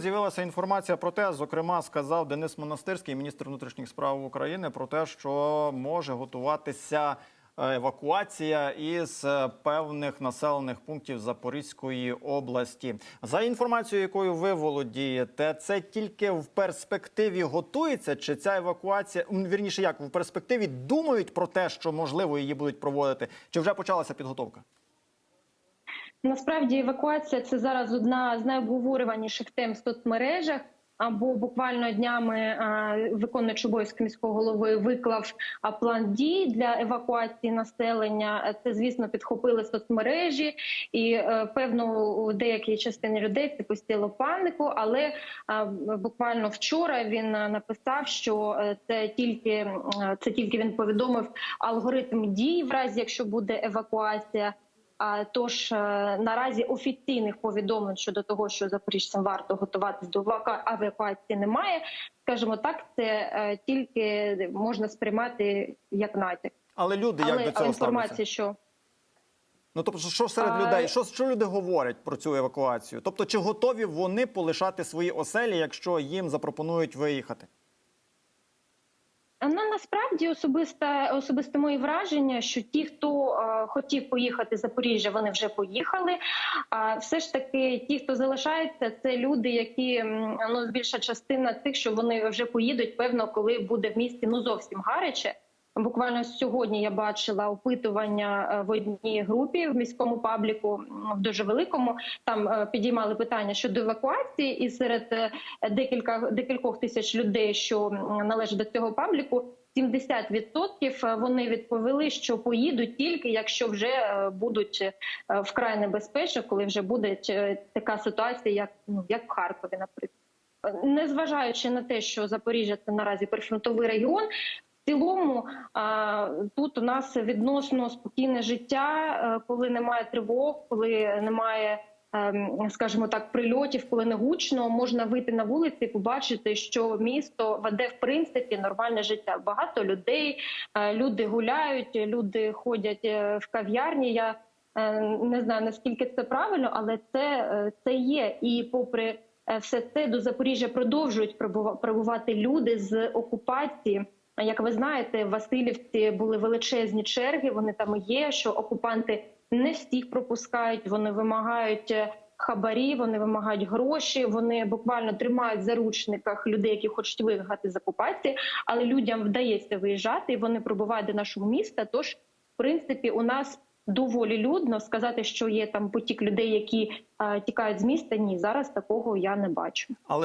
З'явилася інформація про те, зокрема, сказав Денис Монастирський, міністр внутрішніх справ України, про те, що може готуватися е, евакуація із е, певних населених пунктів Запорізької області. За інформацією, якою ви володієте, це тільки в перспективі готується, чи ця евакуація вірніше, як в перспективі думають про те, що можливо її будуть проводити, чи вже почалася підготовка? Насправді евакуація це зараз одна з найобговорюваніших тем в соцмережах. Або буквально днями а, виконуючий обов'язки міського голови виклав план дій для евакуації населення. Е, Це звісно підхопили соцмережі, і е, певно у деякій частині людей це пустило панику. Але буквально вчора він написав, що е, це тільки е, це тільки він повідомив алгоритм дій, в разі якщо буде евакуація. Тож е, наразі офіційних повідомлень щодо того, що запоріжцям варто готуватись до еваку- евакуації, немає. Скажімо так, це е, тільки можна сприймати як натяк. Але люди як Але до цього інформація, ставляться? що Ну тобто, що серед А, людей, що, що люди говорять про цю евакуацію? Тобто, чи готові вони полишати свої оселі, якщо їм запропонують виїхати? Ну, насправді особисте особисте моє враження, що ті, хто е, хотів поїхати Запоріжжя, вони вже поїхали. А все ж таки, ті, хто залишається, це люди, які ну більша частина тих, що вони вже поїдуть, певно, коли буде в місті ну зовсім гаряче. Буквально сьогодні я бачила опитування е, в одній групі в міському пабліку, в дуже великому. Там е, підіймали питання щодо евакуації, і серед е, декілька декількох тисяч людей, що належать до цього пабліку. 70% вони відповіли, що поїдуть тільки якщо вже будуть вкрай небезпечно, коли вже буде така ситуація, як ну як в Харкові, наприклад. Незважаючи на те, що Запоріжжя це наразі прифронтовий регіон, цілому тут у нас відносно спокійне життя, е, коли немає тривог, коли немає. ем, Скажімо так, прильотів, коли не гучно, можна вийти на вулиці і побачити, що місто веде в принципі нормальне життя. Багато людей, е, люди гуляють, люди ходять е, в кав'ярні. Я не знаю наскільки це правильно, але це, це є. І попри все це до Запоріжжя продовжують прибува- прибувати люди з окупації. Як ви знаєте, в Васильівці були величезні черги. Вони там є. Що окупанти не всіх пропускають, вони вимагають е, хабарі, вони вимагають гроші. Вони буквально тримають заручниках людей, які хочуть виїхати з окупації, але людям вдається виїжджати, і вони прибувають до нашого міста. Тож, в принципі, у нас доволі людно сказати, що є там потік людей, які е, тікають з міста. Ні, зараз такого я не бачу. Але